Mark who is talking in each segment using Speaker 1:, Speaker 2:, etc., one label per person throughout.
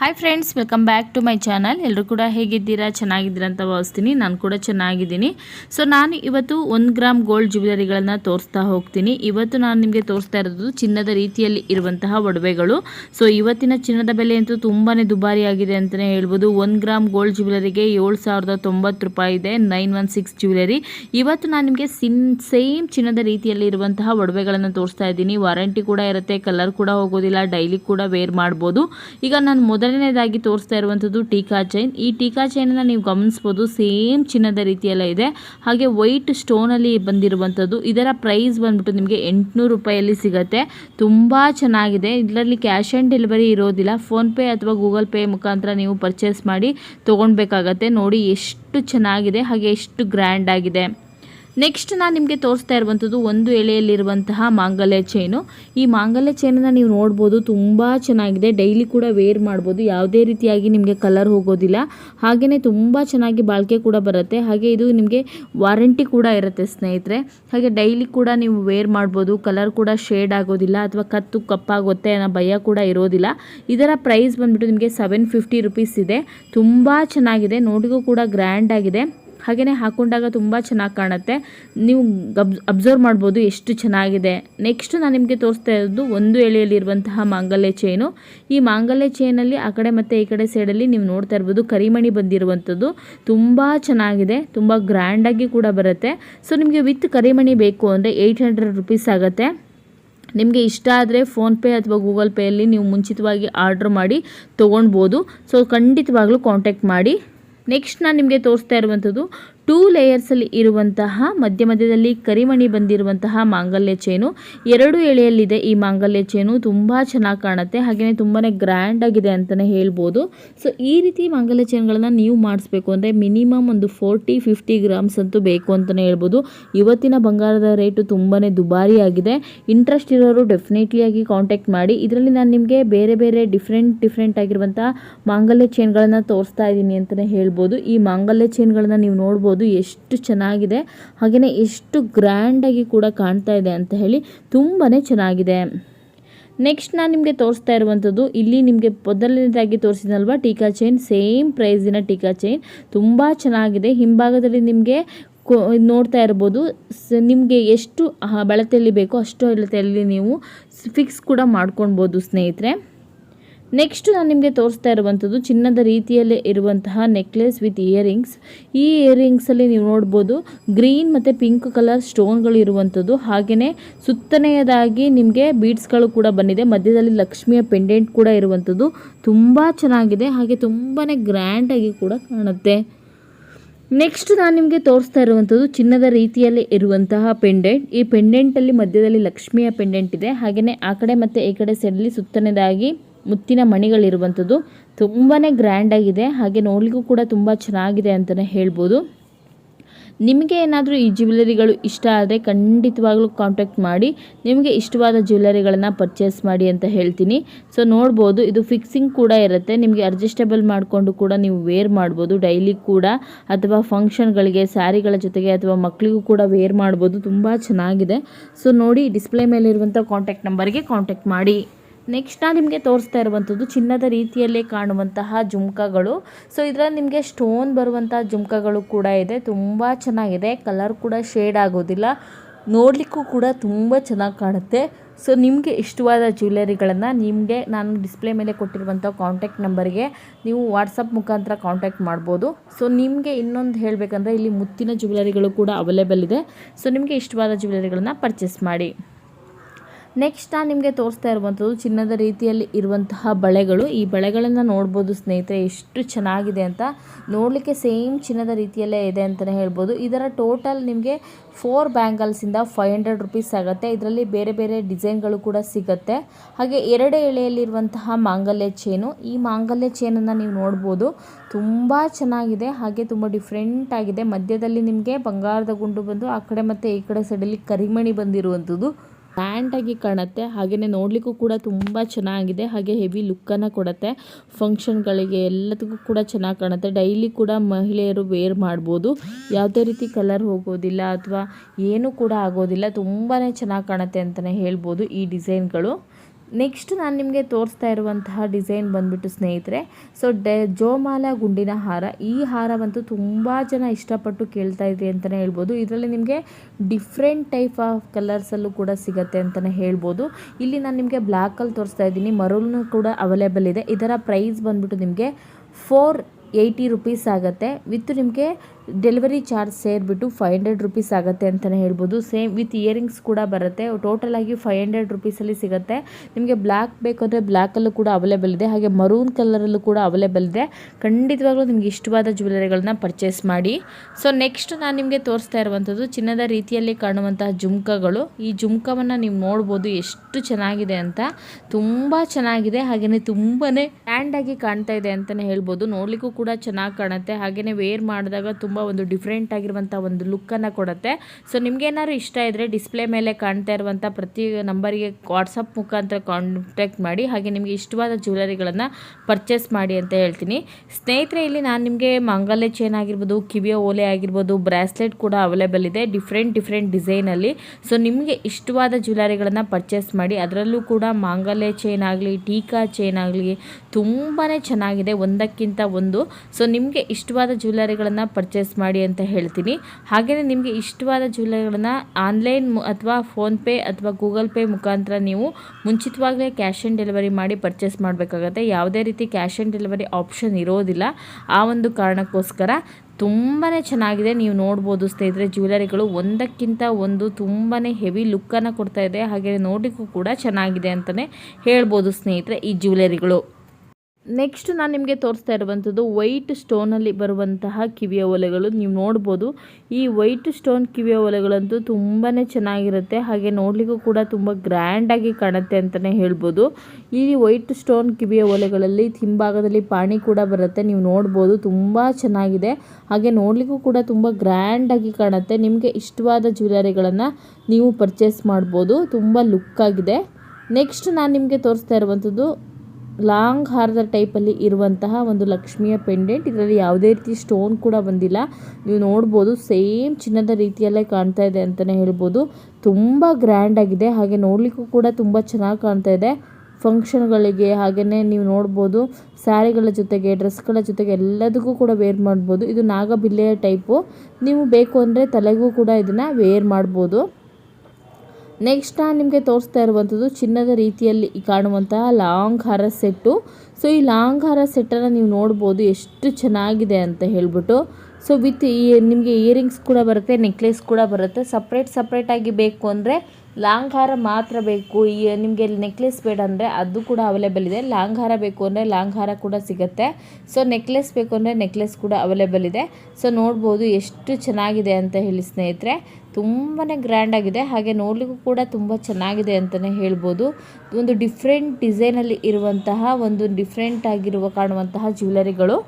Speaker 1: Hi friends welcome back to my channel ಎಲ್ಲರೂ ಕೂಡ ಹೇಗಿದ್ದೀರಾ? ಚೆನ್ನಾಗಿದ್ದೀರಾ ಅಂತ ಭಾವಿಸ್ತೀನಿ. ನಾನು ಕೂಡ ಚೆನ್ನಾಗಿದ್ದೀನಿ. ಸೊ ನಾನು ಇವತ್ತು ಒಂದು ಗ್ರಾಮ್ ಗೋಲ್ಡ್ ಜ್ಯುವೆಲರಿಗಳನ್ನು ತೋರಿಸ್ತಾ ಹೋಗ್ತೀನಿ. ಇವತ್ತು ನಾನು ನಿಮಗೆ ತೋರಿಸ್ತಾ ಇರೋದು ಚಿನ್ನದ ರೀತಿಯಲ್ಲಿ ಇರುವಂತಹ ಒಡವೆಗಳು. ಸೊ ಇವತ್ತಿನ ಚಿನ್ನದ ಬೆಲೆ ಅಂತೂ ತುಂಬಾ ದುಬಾರಿ ಆಗಿದೆ ಅಂತಲೇ ಹೇಳ್ಬೋದು. ಒಂದು ಗ್ರಾಮ್ ಗೋಲ್ಡ್ ಜ್ಯುವೆಲರಿಗೆ ಏಳು ಸಾವಿರದ ತೊಂಬತ್ತು ರೂಪಾಯಿ ಇದೆ. ನೈನ್ ಒನ್ ಸಿಕ್ಸ್ ಜ್ಯುವೆಲರಿ ಇವತ್ತು ನಾನು ನಿಮಗೆ ಸಿನ್ ಸೇಮ್ ಚಿನ್ನದ ರೀತಿಯಲ್ಲಿ ಇರುವಂತಹ ಒಡವೆಗಳನ್ನು ತೋರಿಸ್ತಾ ಇದ್ದೀನಿ. ವಾರಂಟಿ ಕೂಡ ಇರುತ್ತೆ. ಕಲರ್ ಕೂಡ ಹೋಗೋದಿಲ್ಲ. ಡೈಲಿ ಕೂಡ ವೇರ್ ಮಾಡ್ಬೋದು. ಈಗ ನಾನು ಮೊದಲನೇದಾಗಿ ತೋರಿಸ್ತಾ ಇರುವಂಥದ್ದು ಟೀಕಾ ಚೈನ್. ಈ ಟೀಕಾ ಚೈನನ್ನು ನೀವು ಗಮನಿಸ್ಬೋದು, ಸೇಮ್ ಚಿನ್ನದ ರೀತಿಯೆಲ್ಲ ಇದೆ. ಹಾಗೆ ವೈಟ್ ಸ್ಟೋನಲ್ಲಿ ಬಂದಿರುವಂಥದ್ದು, ಇದರ ಪ್ರೈಸ್ ಬಂದ್ಬಿಟ್ಟು ನಿಮಗೆ ಎಂಟುನೂರು ರೂಪಾಯಲ್ಲಿ ಸಿಗುತ್ತೆ. ತುಂಬ ಚೆನ್ನಾಗಿದೆ. ಇದರಲ್ಲಿ ಕ್ಯಾಶ್ ಆನ್ ಡೆಲಿವರಿ ಇರೋದಿಲ್ಲ. ಫೋನ್ಪೇ ಅಥವಾ ಗೂಗಲ್ ಪೇ ಮುಖಾಂತರ ನೀವು ಪರ್ಚೇಸ್ ಮಾಡಿ ತೊಗೊಳ್ಬೇಕಾಗತ್ತೆ. ನೋಡಿ ಎಷ್ಟು ಚೆನ್ನಾಗಿದೆ, ಹಾಗೆ ಎಷ್ಟು ಗ್ರ್ಯಾಂಡ್ ಆಗಿದೆ ನೆಕ್ಸ್ಟ್ ನಾನು ನಿಮಗೆ ತೋರಿಸ್ತಾ ಇರುವಂಥದ್ದು ಒಂದು ಎಳೆಯಲ್ಲಿರುವಂತಹ ಮಾಂಗಲ್ಯ ಚೈನು ಈ ಮಾಂಗಲ್ಯ ಚೈನನ್ನು ನೀವು ನೋಡ್ಬೋದು, ತುಂಬ ಚೆನ್ನಾಗಿದೆ. ಡೈಲಿ ಕೂಡ ವೇರ್ ಮಾಡ್ಬೋದು. ಯಾವುದೇ ರೀತಿಯಾಗಿ ನಿಮಗೆ ಕಲರ್ ಹೋಗೋದಿಲ್ಲ. ಹಾಗೆಯೇ ತುಂಬ ಚೆನ್ನಾಗಿ ಬಾಳಿಕೆ ಕೂಡ ಬರುತ್ತೆ. ಹಾಗೆ ಇದು ನಿಮಗೆ ವಾರಂಟಿ ಕೂಡ ಇರುತ್ತೆ ಸ್ನೇಹಿತರೆ. ಹಾಗೆ ಡೈಲಿ ಕೂಡ ನೀವು ವೇರ್ ಮಾಡ್ಬೋದು. ಕಲರ್ ಕೂಡ ಶೇಡ್ ಆಗೋದಿಲ್ಲ ಅಥವಾ ಕತ್ತು, ಕಪ್ಪಾಗುತ್ತೆ ಅನ್ನೋ ಭಯ ಕೂಡ ಇರೋದಿಲ್ಲ. ಇದರ ಪ್ರೈಸ್ ಬಂದುಬಿಟ್ಟು ನಿಮಗೆ ಸೆವೆನ್ ಫಿಫ್ಟಿ ರುಪೀಸ್ ಇದೆ. ತುಂಬ ಚೆನ್ನಾಗಿದೆ. ನೋಡಿಗೂ ಕೂಡ ಗ್ರ್ಯಾಂಡ್ ಆಗಿದೆ. ಹಾಗೆಯೇ ಹಾಕೊಂಡಾಗ ತುಂಬ ಚೆನ್ನಾಗಿ ಕಾಣುತ್ತೆ. ನೀವು ಗಬ್, ಅಬ್ಸರ್ವ್ ಮಾಡ್ಬೋದು ಎಷ್ಟು ಚೆನ್ನಾಗಿದೆ. ನೆಕ್ಸ್ಟ್ ನಾನು ನಿಮಗೆ ತೋರಿಸ್ತಾ ಇರೋದು ಒಂದು ಎಳೆಯಲ್ಲಿರುವಂತಹ ಮಾಂಗಲ್ಯ ಚೈನು ಈ ಮಾಂಗಲ್ಯ ಚೈನಲ್ಲಿ ಆ ಕಡೆ ಮತ್ತು ಈ ಕಡೆ ಸೈಡಲ್ಲಿ ನೀವು ನೋಡ್ತಾ ಇರ್ಬೋದು ಕರಿಮಣಿ ಬಂದಿರುವಂಥದ್ದು. ತುಂಬ ಚೆನ್ನಾಗಿದೆ, ತುಂಬ ಗ್ರ್ಯಾಂಡಾಗಿ ಕೂಡ ಬರುತ್ತೆ. ಸೊ ನಿಮಗೆ ವಿತ್ ಕರಿಮಣಿ ಬೇಕು ಅಂದರೆ ಏಯ್ಟ್ ಹಂಡ್ರೆಡ್ ರುಪೀಸ್ ಆಗುತ್ತೆ. ನಿಮಗೆ ಇಷ್ಟ ಆದರೆ ಫೋನ್ಪೇ ಅಥವಾ ಗೂಗಲ್ ಪೇಯಲ್ಲಿ ನೀವು ಮುಂಚಿತವಾಗಿ ಆರ್ಡ್ರ್ ಮಾಡಿ ತೊಗೊಳ್ಬೋದು. ಸೊ ಖಂಡಿತವಾಗ್ಲೂ ಕಾಂಟ್ಯಾಕ್ಟ್ ಮಾಡಿ. ನೆಕ್ಸ್ಟ್ ನಾನು ನಿಮಗೆ ತೋರಿಸ್ತಾ ಇರುವಂಥದ್ದು ಟೂ ಲೇಯರ್ಸಲ್ಲಿ ಇರುವಂತಹ, ಮಧ್ಯ ಮಧ್ಯದಲ್ಲಿ ಕರಿಮಣಿ ಬಂದಿರುವಂತಹ ಮಾಂಗಲ್ಯ ಚೈನು. ಎರಡು ಎಳೆಯಲ್ಲಿದೆ ಈ ಮಾಂಗಲ್ಯ ಚೈನು. ತುಂಬ ಚೆನ್ನಾಗಿ ಕಾಣುತ್ತೆ. ಹಾಗೆಯೇ ತುಂಬಾ ಗ್ರ್ಯಾಂಡ್ ಆಗಿದೆ ಅಂತಲೇ ಹೇಳ್ಬೋದು. ಸೊ ಈ ರೀತಿ ಮಾಂಗಲ್ಯ ಚೈನ್ಗಳನ್ನು ನೀವು ಮಾಡಿಸ್ಬೇಕು ಅಂದರೆ ಮಿನಿಮಮ್ ಒಂದು ಫೋರ್ಟಿ, ಫಿಫ್ಟಿ ಗ್ರಾಮ್ಸ್ ಅಂತೂ ಬೇಕು ಅಂತಲೇ ಹೇಳ್ಬೋದು. ಇವತ್ತಿನ ಬಂಗಾರದ ರೇಟು ತುಂಬಾ ದುಬಾರಿ ಆಗಿದೆ. ಇಂಟ್ರೆಸ್ಟ್ ಇರೋರು ಡೆಫಿನೆಟ್ಲಿಯಾಗಿ ಕಾಂಟ್ಯಾಕ್ಟ್ ಮಾಡಿ. ಇದರಲ್ಲಿ ನಾನು ನಿಮಗೆ ಬೇರೆ ಬೇರೆ ಡಿಫ್ರೆಂಟ್ ಡಿಫ್ರೆಂಟ್ ಆಗಿರುವಂಥ ಮಾಂಗಲ್ಯ ಚೈನ್ಗಳನ್ನು ತೋರಿಸ್ತಾ ಇದ್ದೀನಿ ಅಂತಲೇ ಹೇಳ್ಬೋದು. ಈ ಮಾಂಗಲ್ಯ ಚೈನ್ಗಳನ್ನು ನೀವು ನೋಡ್ಬೋದು. ಎಷ್ಟು ಚೆನ್ನಾಗಿದೆ ಹಾಗೆಯೇ ಎಷ್ಟು ಗ್ರ್ಯಾಂಡಾಗಿ ಕೂಡ ಕಾಣ್ತಾ ಇದೆ ಅಂತ ಹೇಳಿ ತುಂಬಾ ಚೆನ್ನಾಗಿದೆ. ನೆಕ್ಸ್ಟ್ ನಾನು ನಿಮಗೆ ತೋರಿಸ್ತಾ ಇರುವಂಥದ್ದು ಇಲ್ಲಿ ನಿಮಗೆ ಮೊದಲನೇದಾಗಿ ತೋರಿಸಿದಲ್ವ ಟೀಕಾ ಚೈನ್ ಸೇಮ್ ಪ್ರೈಸಿನ ಟೀಕಾ ಚೈನ್ ತುಂಬ ಚೆನ್ನಾಗಿದೆ. ಹಿಂಭಾಗದಲ್ಲಿ ನಿಮಗೆ ನೋಡ್ತಾ ಇರ್ಬೋದು ನಿಮಗೆ ಎಷ್ಟು ಬಳತೆಯಲ್ಲಿ ಬೇಕೋ ಅಷ್ಟು ಅಳತೆಯಲ್ಲಿ ನೀವು ಫಿಕ್ಸ್ ಕೂಡ ಮಾಡ್ಕೊಳ್ಬೋದು ಸ್ನೇಹಿತರೆ. ನೆಕ್ಸ್ಟ್ ನಾನು ನಿಮಗೆ ತೋರಿಸ್ತಾ ಇರುವಂಥದ್ದು ಚಿನ್ನದ ರೀತಿಯಲ್ಲೇ ಇರುವಂತಹ ನೆಕ್ಲೆಸ್ ವಿತ್ ಇಯರಿಂಗ್ಸ್ ಈ ಇಯರಿಂಗ್ಸಲ್ಲಿ ನೀವು ನೋಡ್ಬೋದು ಗ್ರೀನ್ ಮತ್ತು ಪಿಂಕ್ ಕಲರ್ ಸ್ಟೋನ್ಗಳು ಇರುವಂಥದ್ದು. ಹಾಗೆಯೇ ಸುತ್ತನೆಯದಾಗಿ ನಿಮಗೆ ಬೀಡ್ಸ್ಗಳು ಕೂಡ ಬಂದಿದೆ. ಮಧ್ಯದಲ್ಲಿ ಲಕ್ಷ್ಮಿಯ ಪೆಂಡೆಂಟ್ ಕೂಡ ಇರುವಂಥದ್ದು. ತುಂಬ ಚೆನ್ನಾಗಿದೆ. ಹಾಗೆ ತುಂಬಾ ಗ್ರ್ಯಾಂಡಾಗಿ ಕೂಡ ಕಾಣುತ್ತೆ. ನೆಕ್ಸ್ಟ್ ನಾನು ನಿಮಗೆ ತೋರಿಸ್ತಾ ಇರುವಂಥದ್ದು ಚಿನ್ನದ ರೀತಿಯಲ್ಲಿ ಇರುವಂತಹ ಪೆಂಡೆಂಟ್ ಈ ಪೆಂಡೆಂಟಲ್ಲಿ ಮಧ್ಯದಲ್ಲಿ ಲಕ್ಷ್ಮಿಯ ಪೆಂಡೆಂಟ್ ಇದೆ. ಹಾಗೆಯೇ ಆ ಕಡೆ ಮತ್ತು ಈ ಕಡೆ ಸೈಡಲ್ಲಿ ಸುತ್ತನೆಯದಾಗಿ ಮುತ್ತಿನ ಮಣಿಗಳಿರುವಂಥದ್ದು ತುಂಬಾ ಗ್ರ್ಯಾಂಡಾಗಿದೆ ಹಾಗೆ ನೋಡಲಿಕ್ಕೂ ಕೂಡ ತುಂಬ ಚೆನ್ನಾಗಿದೆ ಅಂತಲೇ ಹೇಳ್ಬೋದು. ನಿಮಗೆ ಏನಾದರೂ ಈ ಜ್ಯುವೆಲರಿಗಳು ಇಷ್ಟ ಆದರೆ ಖಂಡಿತವಾಗ್ಲೂ ಕಾಂಟ್ಯಾಕ್ಟ್ ಮಾಡಿ. ನಿಮಗೆ ಇಷ್ಟವಾದ ಜ್ಯುವೆಲರಿಗಳನ್ನು ಪರ್ಚೇಸ್ ಮಾಡಿ ಅಂತ ಹೇಳ್ತೀನಿ. ಸೊ ನೋಡ್ಬೋದು, ಇದು ಫಿಕ್ಸಿಂಗ್ ಕೂಡ ಇರುತ್ತೆ. ನಿಮಗೆ ಅಡ್ಜಸ್ಟೇಬಲ್ ಮಾಡಿಕೊಂಡು ಕೂಡ ನೀವು ವೇರ್ ಮಾಡ್ಬೋದು ಡೈಲಿ ಕೂಡ. ಅಥವಾ ಫಂಕ್ಷನ್ಗಳಿಗೆ ಸ್ಯಾರಿಗಳ ಜೊತೆಗೆ ಅಥವಾ ಮಕ್ಕಳಿಗೂ ಕೂಡ ವೇರ್ ಮಾಡ್ಬೋದು. ತುಂಬ ಚೆನ್ನಾಗಿದೆ. ಸೊ ನೋಡಿ ಡಿಸ್ಪ್ಲೇ ಮೇಲಿರುವಂಥ ಕಾಂಟ್ಯಾಕ್ಟ್ ನಂಬರ್ಗೆ ಕಾಂಟ್ಯಾಕ್ಟ್ ಮಾಡಿ. ನೆಕ್ಸ್ಟ್ ನಾನು ನಿಮಗೆ ತೋರಿಸ್ತಾ ಇರುವಂಥದ್ದು ಚಿನ್ನದ ರೀತಿಯಲ್ಲೇ ಕಾಣುವಂತಹ ಜುಮ್ಕಗಳು. ಸೊ ಇದರಲ್ಲಿ ನಿಮಗೆ ಸ್ಟೋನ್ ಬರುವಂಥ ಜುಮ್ಕಾಗಳು ಕೂಡ ಇದೆ. ತುಂಬ ಚೆನ್ನಾಗಿದೆ. ಕಲರ್ ಕೂಡ ಶೇಡ್ ಆಗೋದಿಲ್ಲ. ನೋಡಲಿಕ್ಕೂ ಕೂಡ ತುಂಬ ಚೆನ್ನಾಗಿ ಕಾಣುತ್ತೆ. ಸೊ ನಿಮಗೆ ಇಷ್ಟವಾದ ಜ್ಯುವೆಲರಿಗಳನ್ನು ನಿಮಗೆ ನಾನು ಡಿಸ್ಪ್ಲೇ ಮೇಲೆ ಕೊಟ್ಟಿರುವಂಥ ಕಾಂಟ್ಯಾಕ್ಟ್ ನಂಬರ್ಗೆ ನೀವು ವಾಟ್ಸಪ್ ಮುಖಾಂತರ ಕಾಂಟ್ಯಾಕ್ಟ್ ಮಾಡ್ಬೋದು. ಸೊ ನಿಮಗೆ ಇನ್ನೊಂದು ಹೇಳಬೇಕಂದ್ರೆ ಇಲ್ಲಿ ಮುತ್ತಿನ ಜ್ಯುವೆಲರಿಗಳು ಕೂಡ ಅವೈಲೇಬಲ್ ಇದೆ. ಸೊ ನಿಮಗೆ ಇಷ್ಟವಾದ ಜ್ಯುವೆಲರಿಗಳನ್ನು ಪರ್ಚೇಸ್ ಮಾಡಿ. ನೆಕ್ಸ್ಟ್ ನಾನು ನಿಮಗೆ ತೋರಿಸ್ತಾ ಇರುವಂಥದ್ದು ಚಿನ್ನದ ರೀತಿಯಲ್ಲಿ ಇರುವಂತಹ ಬಳೆಗಳು. ಈ ಬಳೆಗಳನ್ನು ನೋಡ್ಬೋದು ಸ್ನೇಹಿತರೆ, ಎಷ್ಟು ಚೆನ್ನಾಗಿದೆ ಅಂತ. ನೋಡಲಿಕ್ಕೆ ಸೇಮ್ ಚಿನ್ನದ ರೀತಿಯಲ್ಲೇ ಇದೆ ಅಂತಲೇ ಹೇಳ್ಬೋದು. ಇದರ ಟೋಟಲ್ ನಿಮಗೆ ಫೋರ್ ಬ್ಯಾಂಗಲ್ಸಿಂದ ಫೈವ್ ಹಂಡ್ರೆಡ್ ರುಪೀಸ್ ಆಗುತ್ತೆ. ಇದರಲ್ಲಿ ಬೇರೆ ಬೇರೆ ಡಿಸೈನ್ಗಳು ಕೂಡ ಸಿಗುತ್ತೆ. ಹಾಗೆ ಎರಡು ಎಳೆಯಲ್ಲಿರುವಂತಹ ಮಾಂಗಲ್ಯ ಚೇನು ಈ ಮಾಂಗಲ್ಯ ಚೇನನ್ನು ನೀವು ನೋಡ್ಬೋದು. ತುಂಬ ಚೆನ್ನಾಗಿದೆ. ಹಾಗೆ ತುಂಬ ಡಿಫ್ರೆಂಟ್ ಆಗಿದೆ. ಮಧ್ಯದಲ್ಲಿ ನಿಮಗೆ ಬಂಗಾರದ ಗುಂಡು ಬಂದು, ಆ ಕಡೆ ಮತ್ತು ಈ ಕಡೆ ಸೈಡಲ್ಲಿ ಕರಿಮಣಿ ಬಂದಿರುವಂಥದ್ದು. ಗ್ರ್ಯಾಂಡಾಗಿ ಕಾಣುತ್ತೆ. ಹಾಗೆಯೇ ನೋಡಲಿಕ್ಕೂ ಕೂಡ ತುಂಬ ಚೆನ್ನಾಗಿದೆ. ಹಾಗೆ ಹೆವಿ ಲುಕ್ಕನ್ನು ಕೊಡುತ್ತೆ. ಫಂಕ್ಷನ್ಗಳಿಗೆ ಎಲ್ಲದಕ್ಕೂ ಕೂಡ ಚೆನ್ನಾಗಿ ಕಾಣುತ್ತೆ. ಡೈಲಿ ಕೂಡ ಮಹಿಳೆಯರು ವೇರ್ ಮಾಡ್ಬೋದು. ಯಾವುದೇ ರೀತಿ ಕಲರ್ ಹೋಗೋದಿಲ್ಲ ಅಥವಾ ಏನೂ ಕೂಡ ಆಗೋದಿಲ್ಲ. ತುಂಬಾ ಚೆನ್ನಾಗಿ ಕಾಣುತ್ತೆ ಅಂತಲೇ ಹೇಳ್ಬೋದು ಈ ಡಿಸೈನ್ಗಳು. ನೆಕ್ಸ್ಟ್ ನಾನು ನಿಮಗೆ ತೋರಿಸ್ತಾ ಇರುವಂತಹ ಡಿಸೈನ್ ಬಂದ್ಬಿಟ್ಟು ಸ್ನೇಹಿತರೆ ಸೊ ಡೆ, ಜೋಮಾಲ ಗುಂಡಿನ ಹಾರ. ಈ ಹಾರವಂತೂ ತುಂಬ ಜನ ಇಷ್ಟಪಟ್ಟು ಕೇಳ್ತಾ ಇದ್ರಿ ಅಂತಲೇ ಹೇಳ್ಬೋದು. ಇದರಲ್ಲಿ ನಿಮಗೆ ಡಿಫ್ರೆಂಟ್ ಟೈಪ್ ಆಫ್ ಕಲರ್ಸಲ್ಲೂ ಕೂಡ ಸಿಗುತ್ತೆ ಅಂತಲೇ ಹೇಳ್ಬೋದು. ಇಲ್ಲಿ ನಾನು ನಿಮಗೆ ಬ್ಲ್ಯಾಕಲ್ಲಿ ತೋರಿಸ್ತಾ ಇದ್ದೀನಿ. ಮರೂಲ್ನೂ ಕೂಡ ಅವೈಲೇಬಲ್ ಇದೆ. ಇದರ ಪ್ರೈಸ್ ಬಂದುಬಿಟ್ಟು ನಿಮಗೆ ಫೋರ್ ಏಯ್ಟಿ ರುಪೀಸ್ ಆಗುತ್ತೆ. ವಿತ್ ನಿಮಗೆ ಡೆಲಿವರಿ ಚಾರ್ಜ್ ಸೇರಿಬಿಟ್ಟು ಫೈವ್ ಹಂಡ್ರೆಡ್ ರುಪೀಸ್ ಆಗುತ್ತೆ ಅಂತಲೇ ಹೇಳ್ಬೋದು. ಸೇಮ್ ವಿತ್ ಇಯರಿಂಗ್ಸ್ ಕೂಡ ಬರುತ್ತೆ. ಟೋಟಲ್ ಆಗಿ ಫೈವ್ ಹಂಡ್ರೆಡ್ ರುಪೀಸಲ್ಲಿ ಸಿಗುತ್ತೆ. ನಿಮಗೆ ಬ್ಲ್ಯಾಕ್ ಬೇಕಂದರೆ ಬ್ಲ್ಯಾಕಲ್ಲೂ ಕೂಡ ಅವೈಲೇಬಲ್ ಇದೆ. ಹಾಗೆ ಮರೂನ್ ಕಲರಲ್ಲೂ ಕೂಡ ಅವೈಲೇಬಲ್ ಇದೆ. ಖಂಡಿತವಾಗ್ಲೂ ನಿಮಗೆ ಇಷ್ಟವಾದ ಜ್ಯುವೆಲರಿಗಳನ್ನ ಪರ್ಚೇಸ್ ಮಾಡಿ. ಸೊ ನೆಕ್ಸ್ಟ್ ನಾನು ನಿಮಗೆ ತೋರಿಸ್ತಾ ಇರುವಂಥದ್ದು ಚಿನ್ನದ ರೀತಿಯಲ್ಲಿ ಕಾಣುವಂತಹ ಜುಮ್ಕಗಳು. ಈ ಜುಮ್ಕವನ್ನು ನೀವು ನೋಡ್ಬೋದು ಎಷ್ಟು ಚೆನ್ನಾಗಿದೆ ಅಂತ. ತುಂಬ ಚೆನ್ನಾಗಿದೆ. ಹಾಗೆಯೇ ತುಂಬಾ ಆಗಿ ಕಾಣ್ತಾ ಇದೆ ಅಂತಲೇ ಹೇಳ್ಬೋದು. ನೋಡಲಿಕ್ಕೂ ಕೂಡ ಚೆನ್ನಾಗಿ ಕಾಣುತ್ತೆ. ಹಾಗೆಯೇ ವೇರ್ ಮಾಡಿದಾಗ ತುಂಬ ಒಂದು ಡಿಫ್ರೆಂಟ್ ಆಗಿರುವಂಥ ಒಂದು ಲುಕ್ಕನ್ನು ಕೊಡುತ್ತೆ. ಸೊ ನಿಮ್ಗೇನಾದ್ರು ಇಷ್ಟ ಇದ್ದರೆ ಡಿಸ್ಪ್ಲೇ ಮೇಲೆ ಕಾಣ್ತಾ ಇರುವಂಥ ಪ್ರತಿ ನಂಬರಿಗೆ ವಾಟ್ಸಪ್ ಮುಖಾಂತರ ಕಾಂಟ್ಯಾಕ್ಟ್ ಮಾಡಿ, ಹಾಗೆ ನಿಮಗೆ ಇಷ್ಟವಾದ ಜ್ಯುವೆಲರಿಗಳನ್ನು ಪರ್ಚೇಸ್ ಮಾಡಿ ಅಂತ ಹೇಳ್ತೀನಿ. ಸ್ನೇಹಿತರೆ, ಇಲ್ಲಿ ನಾನು ನಿಮಗೆ ಮಾಂಗಲ್ಯ ಚೈನ್ ಆಗಿರ್ಬೋದು, ಕಿವಿಯ ಓಲೆ ಆಗಿರ್ಬೋದು ಬ್ರಾಸ್ಲೆಟ್ ಕೂಡ ಅವೈಲೇಬಲ್ ಇದೆ ಡಿಫ್ರೆಂಟ್ ಡಿಫ್ರೆಂಟ್ ಡಿಸೈನಲ್ಲಿ ಸೊ ನಿಮಗೆ ಇಷ್ಟವಾದ ಜ್ಯುವೆಲರಿಗಳನ್ನು ಪರ್ಚೇಸ್ ಮಾಡಿ, ಅದರಲ್ಲೂ ಕೂಡ ಮಾಂಗಲ್ಯ ಚೈನ್ ಆಗಲಿ, ಟೀಕಾ ಚೈನ್ ಆಗಲಿ ತುಂಬಾ ಚೆನ್ನಾಗಿದೆ, ಒಂದಕ್ಕಿಂತ ಒಂದು. ಸೊ ನಿಮಗೆ ಇಷ್ಟವಾದ ಜ್ಯುವೆಲರಿಗಳನ್ನು ಪರ್ಚೇಸ್ ಮಾಡಿ ಅಂತ ಹೇಳ್ತೀನಿ. ಹಾಗೆಯೇ ನಿಮಗೆ ಇಷ್ಟವಾದ ಜ್ಯುವೆಲರಿಗಳನ್ನು ಆನ್ಲೈನ್ ಅಥವಾ ಫೋನ್ಪೇ ಅಥವಾ ಗೂಗಲ್ ಪೇ ಮುಖಾಂತರ ನೀವು ಮುಂಚಿತವಾಗಲೇ ಕ್ಯಾಶ್ ಆನ್ ಡೆಲಿವರಿ ಮಾಡಿ ಪರ್ಚೇಸ್ ಮಾಡಬೇಕಾಗತ್ತೆ. ಯಾವುದೇ ರೀತಿ ಕ್ಯಾಶ್ ಆನ್ ಡೆಲಿವರಿ ಆಪ್ಷನ್ ಇರೋದಿಲ್ಲ. ಆ ಒಂದು ಕಾರಣಕ್ಕೋಸ್ಕರ ತುಂಬಾ ಚೆನ್ನಾಗಿದೆ. ನೀವು ನೋಡ್ಬೋದು ಸ್ನೇಹಿತರೆ ಜ್ಯುವೆಲರಿಗಳು ಒಂದಕ್ಕಿಂತ ಒಂದು ತುಂಬಾ ಹೆವಿ ಲುಕ್ಕನ್ನು ಕೊಡ್ತಾ ಇದೆ. ಹಾಗೆ ನೋಡಲಿಕ್ಕೂ ಕೂಡ ಚೆನ್ನಾಗಿದೆ ಅಂತಲೇ ಹೇಳ್ಬೋದು ಸ್ನೇಹಿತರೆ ಈ ಜ್ಯುವೆಲರಿಗಳು ನೆಕ್ಸ್ಟ್ ನಾನು ನಿಮಗೆ ತೋರಿಸ್ತಾ ಇರುವಂಥದ್ದು ವೈಟ್ ಸ್ಟೋನಲ್ಲಿ ಬರುವಂತಹ ಕಿವಿಯ ಒಲೆಗಳು ನೀವು ನೋಡ್ಬೋದು. ಈ ವೈಟ್ ಸ್ಟೋನ್ ಕಿವಿಯ ಒಲೆಗಳಂತೂ ತುಂಬಾ ಚೆನ್ನಾಗಿರುತ್ತೆ. ಹಾಗೆ ನೋಡಲಿಕ್ಕೂ ಕೂಡ ತುಂಬ ಗ್ರ್ಯಾಂಡಾಗಿ ಕಾಣುತ್ತೆ ಅಂತಲೇ ಹೇಳ್ಬೋದು. ಈ ವೈಟ್ ಸ್ಟೋನ್ ಕಿವಿಯ ಒಲೆಗಳಲ್ಲಿ ಹಿಂಭಾಗದಲ್ಲಿ ಪಾಣಿ ಕೂಡ ಬರುತ್ತೆ. ನೀವು ನೋಡ್ಬೋದು ತುಂಬ ಚೆನ್ನಾಗಿದೆ. ಹಾಗೆ ನೋಡಲಿಕ್ಕೂ ಕೂಡ ತುಂಬ ಗ್ರ್ಯಾಂಡಾಗಿ ಕಾಣುತ್ತೆ. ನಿಮಗೆ ಇಷ್ಟವಾದ ಜ್ಯುವೆಲರಿಗಳನ್ನು ನೀವು ಪರ್ಚೇಸ್ ಮಾಡ್ಬೋದು. ತುಂಬ ಲುಕ್ಕಾಗಿದೆ ನೆಕ್ಸ್ಟ್ ನಾನು ನಿಮಗೆ ತೋರಿಸ್ತಾ ಇರುವಂಥದ್ದು ಲಾಂಗ್ ಹಾರದ ಟೈಪಲ್ಲಿ ಇರುವಂತಹ ಒಂದು ಲಕ್ಷ್ಮಿಯ ಪೆಂಡೆಂಟ್. ಇದರಲ್ಲಿ ಯಾವುದೇ ರೀತಿ ಸ್ಟೋನ್ ಕೂಡ ಬಂದಿಲ್ಲ. ನೀವು ನೋಡ್ಬೋದು ಸೇಮ್ ಚಿನ್ನದ ರೀತಿಯಲ್ಲೇ ಕಾಣ್ತಾ ಇದೆ ಅಂತಲೇ ಹೇಳ್ಬೋದು. ತುಂಬ ಗ್ರ್ಯಾಂಡ್ ಆಗಿದೆ. ಹಾಗೆ ನೋಡಲಿಕ್ಕೂ ಕೂಡ ತುಂಬ ಚೆನ್ನಾಗಿ ಕಾಣ್ತಾ ಇದೆ. ಫಂಕ್ಷನ್ಗಳಿಗೆ ಹಾಗೆಯೇ ನೀವು ನೋಡ್ಬೋದು. ಸ್ಯಾರಿಗಳ ಜೊತೆಗೆ, ಡ್ರೆಸ್ಗಳ ಜೊತೆಗೆ ಎಲ್ಲದಕ್ಕೂ ಕೂಡ ವೇರ್ ಮಾಡ್ಬೋದು. ಇದು ನಾಗಬಿಲ್ಲೆಯ ಟೈಪು. ನೀವು ಬೇಕು ಅಂದರೆ ತಲೆಗೂ ಕೂಡ ಇದನ್ನು ವೇರ್ ಮಾಡ್ಬೋದು. ನೆಕ್ಸ್ಟ್ ನಾನು ನಿಮಗೆ ತೋರಿಸ್ತಾ ಇರುವಂಥದ್ದು ಚಿನ್ನದ ರೀತಿಯಲ್ಲಿ ಕಾಣುವಂತಹ ಲಾಂಗ್ ಹಾರ ಸೆಟ್ಟು ಸೊ ಈ ಲಾಂಗ್ ಹಾರ ಸೆಟ್ಟನ್ನು ನೀವು ನೋಡ್ಬೋದು ಎಷ್ಟು ಚೆನ್ನಾಗಿದೆ ಅಂತ ಹೇಳ್ಬಿಟ್ಟು. ಸೊ ವಿತ್ ನಿಮಗೆ ಇಯರಿಂಗ್ಸ್ ಕೂಡ ಬರುತ್ತೆ ನೆಕ್ಲೆಸ್ ಕೂಡ ಬರುತ್ತೆ. ಸಪ್ರೇಟ್ ಸಪ್ರೇಟಾಗಿ ಬೇಕು ಅಂದರೆ ಲಾಂಗ್ ಹಾರ ಮಾತ್ರ ಬೇಕು. ಈ ನಿಮಗೆ ನೆಕ್ಲೆಸ್ ಬೇಡ ಅಂದರೆ ಅದು ಕೂಡ ಅವೈಲೇಬಲ್ ಇದೆ. ಲಾಂಗ್ ಹಾರ ಬೇಕು ಅಂದರೆ ಲಾಂಗ್ ಹಾರ ಕೂಡ ಸಿಗುತ್ತೆ. ಸೊ ನೆಕ್ಲೆಸ್ ಬೇಕು ಅಂದರೆ ನೆಕ್ಲೆಸ್ ಕೂಡ ಅವೈಲೇಬಲ್ ಇದೆ. ಸೊ ನೋಡ್ಬೋದು ಎಷ್ಟು ಚೆನ್ನಾಗಿದೆ ಅಂತ ಹೇಳಿ ಸ್ನೇಹಿತರೆ. ತುಂಬಾ ಗ್ರ್ಯಾಂಡಾಗಿದೆ ಹಾಗೆ ನೋಡ್ಲಿಕ್ಕೂ ಕೂಡ ತುಂಬ ಚೆನ್ನಾಗಿದೆ ಅಂತಲೇ ಹೇಳ್ಬೋದು. ಒಂದು ಡಿಫ್ರೆಂಟ್ ಡಿಸೈನಲ್ಲಿ ಇರುವಂತಹ, ಒಂದು ಡಿಫ್ರೆಂಟ್ ಆಗಿರುವ ಕಾಣುವಂತಹ ಜ್ಯುವೆಲರಿಗಳು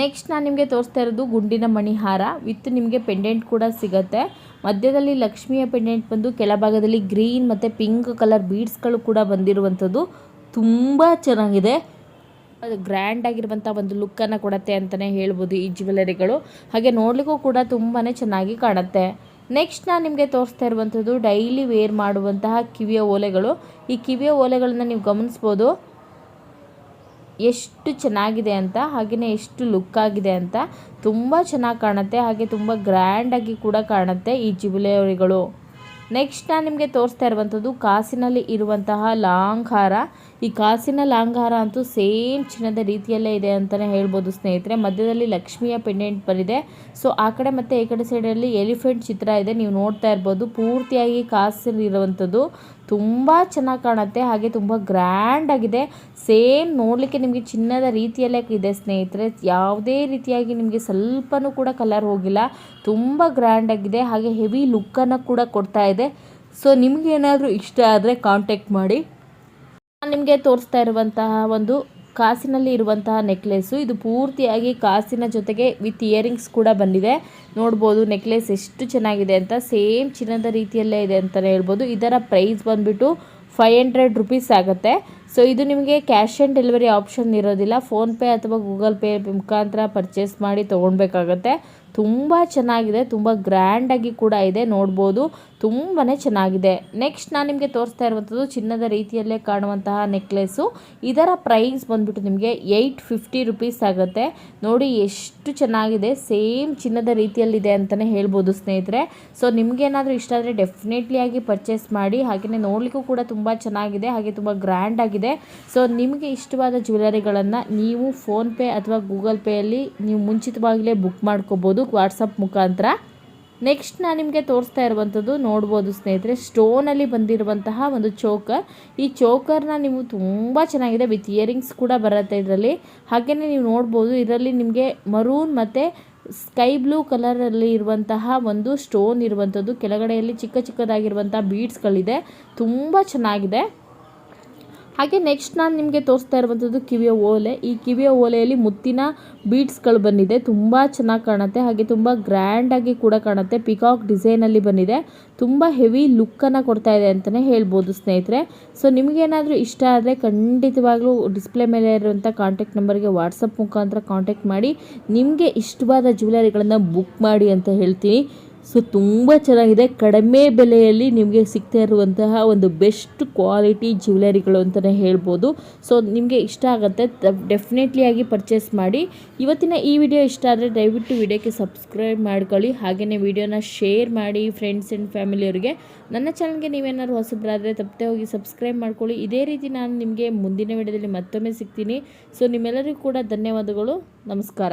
Speaker 1: ನೆಕ್ಸ್ಟ್ ನಾನು ನಿಮಗೆ ತೋರಿಸ್ತಾ ಇರೋದು ಗುಂಡಿನ ಮಣಿಹಾರ ವಿತ್ ನಿಮಗೆ ಪೆಂಡೆಂಟ್ ಕೂಡ ಸಿಗುತ್ತೆ. ಮಧ್ಯದಲ್ಲಿ ಲಕ್ಷ್ಮಿಯ ಪೆಂಡೆಂಟ್ ಬಂದು ಕೆಳಭಾಗದಲ್ಲಿ ಗ್ರೀನ್ ಮತ್ತು ಪಿಂಕ್ ಕಲರ್ ಬೀಡ್ಸ್ಗಳು ಕೂಡ ಬಂದಿರುವಂಥದ್ದು. ತುಂಬ ಚೆನ್ನಾಗಿದೆ. ಅದು ಗ್ರ್ಯಾಂಡ್ ಆಗಿರುವಂಥ ಒಂದು ಲುಕ್ಕನ್ನು ಕೊಡುತ್ತೆ ಅಂತಲೇ ಹೇಳ್ಬೋದು ಈ ಜ್ಯುವೆಲರಿಗಳು ಹಾಗೆ ನೋಡಲಿಕ್ಕೂ ಕೂಡ ತುಂಬಾ ಚೆನ್ನಾಗಿ ಕಾಣುತ್ತೆ. ನೆಕ್ಸ್ಟ್ ನಾನು ನಿಮಗೆ ತೋರಿಸ್ತಾ ಇರುವಂಥದ್ದು ಡೈಲಿ ವೇರ್ ಮಾಡುವಂತಹ ಕಿವಿಯ ಓಲೆಗಳು. ಈ ಕಿವಿಯ ಓಲೆಗಳನ್ನು ನೀವು ಗಮನಿಸ್ಬೋದು. ಎಷ್ಟು ಚೆನ್ನಾಗಿದೆ ಅಂತ ಹಾಗೆಯೇ ಎಷ್ಟು ಲುಕ್ ಆಗಿದೆ ಅಂತ ತುಂಬ ಚೆನ್ನಾಗಿ ಕಾಣುತ್ತೆ. ಹಾಗೆ ತುಂಬ ಗ್ರ್ಯಾಂಡಾಗಿ ಕೂಡ ಕಾಣುತ್ತೆ ಈ ಜ್ಯುವೆಲರಿಗಳು. ನೆಕ್ಸ್ಟ್ ನಾನು ನಿಮಗೆ ತೋರಿಸ್ತಾ ಇರುವಂಥದ್ದು, ಕಾಸಿನಲ್ಲಿ ಇರುವಂತಹ ಲಾಂಗ್ ಹಾರ ಈ ಕಾಸಿನ ಲಾಂಗಾರ ಅಂತೂ ಸೇಮ್ ಚಿನ್ನದ ರೀತಿಯಲ್ಲೇ ಇದೆ ಅಂತಲೇ ಹೇಳ್ಬೋದು ಸ್ನೇಹಿತರೆ. ಮಧ್ಯದಲ್ಲಿ ಲಕ್ಷ್ಮಿಯ ಪೆಂಡೆಂಟ್ ಬರಿದೆ ಸೊ ಆ ಕಡೆ ಮತ್ತು ಈ ಕಡೆ ಸೈಡಲ್ಲಿ ಎಲಿಫೆಂಟ್ ಚಿತ್ರ ಇದೆ. ನೀವು ನೋಡ್ತಾ ಇರ್ಬೋದು. ಪೂರ್ತಿಯಾಗಿ ಕಾಸಿರುವಂಥದ್ದು ತುಂಬ ಚೆನ್ನಾಗಿ ಕಾಣುತ್ತೆ. ಹಾಗೆ ತುಂಬ ಗ್ರ್ಯಾಂಡ್ ಆಗಿದೆ. ಸೇಮ್ ನೋಡಲಿಕ್ಕೆ ನಿಮಗೆ ಚಿನ್ನದ ರೀತಿಯಲ್ಲೇ ಇದೆ ಸ್ನೇಹಿತರೆ. ಯಾವುದೇ ರೀತಿಯಾಗಿ ನಿಮಗೆ ಸ್ವಲ್ಪನೂ ಕೂಡ ಕಲರ್ ಹೋಗಿಲ್ಲ. ತುಂಬ ಗ್ರ್ಯಾಂಡ್ ಆಗಿದೆ. ಹಾಗೆ ಹೆವಿ ಲುಕ್ಕನ್ನು ಕೂಡ ಕೊಡ್ತಾ ಇದೆ. ಸೊ ನಿಮಗೇನಾದರೂ ಇಷ್ಟ ಆದರೆ ಕಾಂಟ್ಯಾಕ್ಟ್ ಮಾಡಿ. ನಿಮಗೆ ತೋರಿಸ್ತಾ ಇರುವಂತಹ ಒಂದು ಕಾಸಿನಲ್ಲಿ ಇರುವಂತಹ ನೆಕ್ಲೆಸ್ಸು ಇದು ಪೂರ್ತಿಯಾಗಿ ಕಾಸಿನ ಜೊತೆಗೆ ವಿತ್ ಇಯರಿಂಗ್ಸ್ ಕೂಡ ಬಂದಿದೆ. ನೋಡ್ಬೋದು ನೆಕ್ಲೆಸ್ ಎಷ್ಟು ಚೆನ್ನಾಗಿದೆ ಅಂತ. ಸೇಮ್ ಚಿನ್ನದ ರೀತಿಯಲ್ಲೇ ಇದೆ ಅಂತಲೇ ಹೇಳ್ಬೋದು. ಇದರ ಪ್ರೈಸ್ ಬಂದುಬಿಟ್ಟು ಫೈವ್ ಹಂಡ್ರೆಡ್ ರುಪೀಸ್ ಆಗುತ್ತೆ. ಸೊ ಇದು ನಿಮಗೆ ಕ್ಯಾಶ್ ಆನ್ ಡೆಲಿವರಿ ಆಪ್ಷನ್ ಇರೋದಿಲ್ಲ. ಫೋನ್ಪೇ ಅಥವಾ ಗೂಗಲ್ ಪೇ ಮುಖಾಂತರ ಪರ್ಚೇಸ್ ಮಾಡಿ ತೊಗೊಳ್ಬೇಕಾಗತ್ತೆ. ತುಂಬ ಚೆನ್ನಾಗಿದೆ. ತುಂಬ ಗ್ರ್ಯಾಂಡಾಗಿ ಕೂಡ ಇದೆ. ನೋಡ್ಬೋದು ತುಂಬಾ ಚೆನ್ನಾಗಿದೆ. ನೆಕ್ಸ್ಟ್ ನಾನು ನಿಮಗೆ ತೋರಿಸ್ತಾ ಇರುವಂಥದ್ದು ಚಿನ್ನದ ರೀತಿಯಲ್ಲೇ ಕಾಣುವಂತಹ ನೆಕ್ಲೆಸ್ಸು ಇದರ ಪ್ರೈಸ್ ಬಂದುಬಿಟ್ಟು ನಿಮಗೆ ಏಯ್ಟ್ ಫಿಫ್ಟಿ ರುಪೀಸ್ ಆಗುತ್ತೆ. ನೋಡಿ ಎಷ್ಟು ಚೆನ್ನಾಗಿದೆ. ಸೇಮ್ ಚಿನ್ನದ ರೀತಿಯಲ್ಲಿದೆ ಅಂತಲೇ ಹೇಳ್ಬೋದು ಸ್ನೇಹಿತರೆ. ಸೊ ನಿಮಗೇನಾದರೂ ಇಷ್ಟ ಆದರೆ ಡೆಫಿನೆಟ್ಲಿ ಆಗಿ ಪರ್ಚೇಸ್ ಮಾಡಿ. ಹಾಗೆಯೇ ನೋಡಲಿಕ್ಕೂ ಕೂಡ ತುಂಬ ಚೆನ್ನಾಗಿದೆ. ಹಾಗೆ ತುಂಬ ಗ್ರ್ಯಾಂಡ್ ಆಗಿದೆ. ಸೊ ನಿಮಗೆ ಇಷ್ಟವಾದ ಜ್ಯುವೆಲರಿಗಳನ್ನು ನೀವು ಫೋನ್ಪೇ ಅಥವಾ ಗೂಗಲ್ ಪೇಯಲ್ಲಿ ನೀವು ಮುಂಚಿತವಾಗಲೇ ಬುಕ್ ಮಾಡ್ಕೋಬೋದು ವಾಟ್ಸಪ್ ಮುಖಾಂತರ. ನೆಕ್ಸ್ಟ್ ನಾನು ನಿಮಗೆ ತೋರಿಸ್ತಾ ಇರುವಂಥದ್ದು ನೋಡ್ಬೋದು ಸ್ನೇಹಿತರೆ ಸ್ಟೋನಲ್ಲಿ ಬಂದಿರುವಂತಹ ಒಂದು ಚೋಕರ್ ಈ ಚೋಕರ್ನ ನೀವು ತುಂಬ ಚೆನ್ನಾಗಿದೆ ವಿತ್ ಇಯರಿಂಗ್ಸ್ ಕೂಡ ಬರುತ್ತೆ ಇದರಲ್ಲಿ. ಹಾಗೆಯೇ ನೀವು ನೋಡ್ಬೋದು, ಇದರಲ್ಲಿ ನಿಮಗೆ ಮರೂನ್ ಮತ್ತು ಸ್ಕೈ ಬ್ಲೂ ಕಲರಲ್ಲಿ ಇರುವಂತಹ ಒಂದು ಸ್ಟೋನ್ ಇರುವಂಥದ್ದು. ಕೆಳಗಡೆಯಲ್ಲಿ ಚಿಕ್ಕ ಚಿಕ್ಕದಾಗಿರುವಂಥ ಬೀಡ್ಸ್ಗಳಿದೆ ತುಂಬ ಚೆನ್ನಾಗಿದೆ. ಹಾಗೆ ನೆಕ್ಸ್ಟ್ ನಾನು ನಿಮಗೆ ತೋರಿಸ್ತಾ ಇರುವಂಥದ್ದು ಕಿವಿಯ ಓಲೆ. ಈ ಕಿವಿಯ ಓಲೆಯಲ್ಲಿ ಮುತ್ತಿನ ಬೀಡ್ಸ್ಗಳು ಬಂದಿದೆ. ತುಂಬ ಚೆನ್ನಾಗಿ ಕಾಣುತ್ತೆ. ಹಾಗೆ ತುಂಬ ಗ್ರ್ಯಾಂಡಾಗಿ ಕೂಡ ಕಾಣುತ್ತೆ. ಪಿಕಾಕ್ ಡಿಸೈನಲ್ಲಿ ಬಂದಿದೆ. ತುಂಬ ಹೆವಿ ಲುಕ್ಕನ್ನು ಕೊಡ್ತಾ ಇದೆ ಅಂತಲೇ ಹೇಳ್ಬೋದು ಸ್ನೇಹಿತರೆ. ಸೊ ನಿಮಗೇನಾದರೂ ಇಷ್ಟ ಆದರೆ ಖಂಡಿತವಾಗ್ಲೂ ಡಿಸ್ಪ್ಲೇ ಮೇಲೆ ಇರುವಂಥ ಕಾಂಟ್ಯಾಕ್ಟ್ ನಂಬರ್ಗೆ ವಾಟ್ಸಪ್ ಮುಖಾಂತರ ಕಾಂಟ್ಯಾಕ್ಟ್ ಮಾಡಿ. ನಿಮಗೆ ಇಷ್ಟವಾದ ಜ್ಯುವೆಲರಿಗಳನ್ನು ಬುಕ್ ಮಾಡಿ ಅಂತ ಹೇಳ್ತೀನಿ. ಸೊ ತುಂಬ ಚೆನ್ನಾಗಿದೆ. ಕಡಿಮೆ ಬೆಲೆಯಲ್ಲಿ ನಿಮಗೆ ಸಿಗ್ತಾ ಇರುವಂತಹ ಒಂದು ಬೆಸ್ಟ್ ಕ್ವಾಲಿಟಿ ಜ್ಯುವೆಲರಿಗಳು ಅಂತಲೇ ಹೇಳ್ಬೋದು. ಸೊ ನಿಮಗೆ ಇಷ್ಟ ಆಗುತ್ತೆ ಡೆಫಿನೆಟ್ಲಿ ಆಗಿ ಪರ್ಚೇಸ್ ಮಾಡಿ. ಇವತ್ತಿನ ಈ ವಿಡಿಯೋ ಇಷ್ಟ ಆದರೆ ದಯವಿಟ್ಟು ವಿಡಿಯೋಕ್ಕೆ ಸಬ್ಸ್ಕ್ರೈಬ್ ಮಾಡ್ಕೊಳ್ಳಿ. ಹಾಗೆಯೇ ವಿಡಿಯೋನ ಶೇರ್ ಮಾಡಿ ಫ್ರೆಂಡ್ಸ್ ಆ್ಯಂಡ್ ಫ್ಯಾಮಿಲಿಯವರಿಗೆ ನನ್ನ ಚಾನಲ್ಗೆ ನೀವೇನಾದ್ರು ಹೊಸಬ್ರಾದರೆ, ತಪ್ಪದೆ ಹೋಗಿ ಸಬ್ಸ್ಕ್ರೈಬ್ ಮಾಡ್ಕೊಳ್ಳಿ. ಇದೇ ರೀತಿ ನಾನು ನಿಮಗೆ ಮುಂದಿನ ವಿಡಿಯೋದಲ್ಲಿ ಮತ್ತೊಮ್ಮೆ ಸಿಗ್ತೀನಿ. ಸೊ ನಿಮ್ಮೆಲ್ಲರಿಗೂ ಕೂಡ ಧನ್ಯವಾದಗಳು. ನಮಸ್ಕಾರ.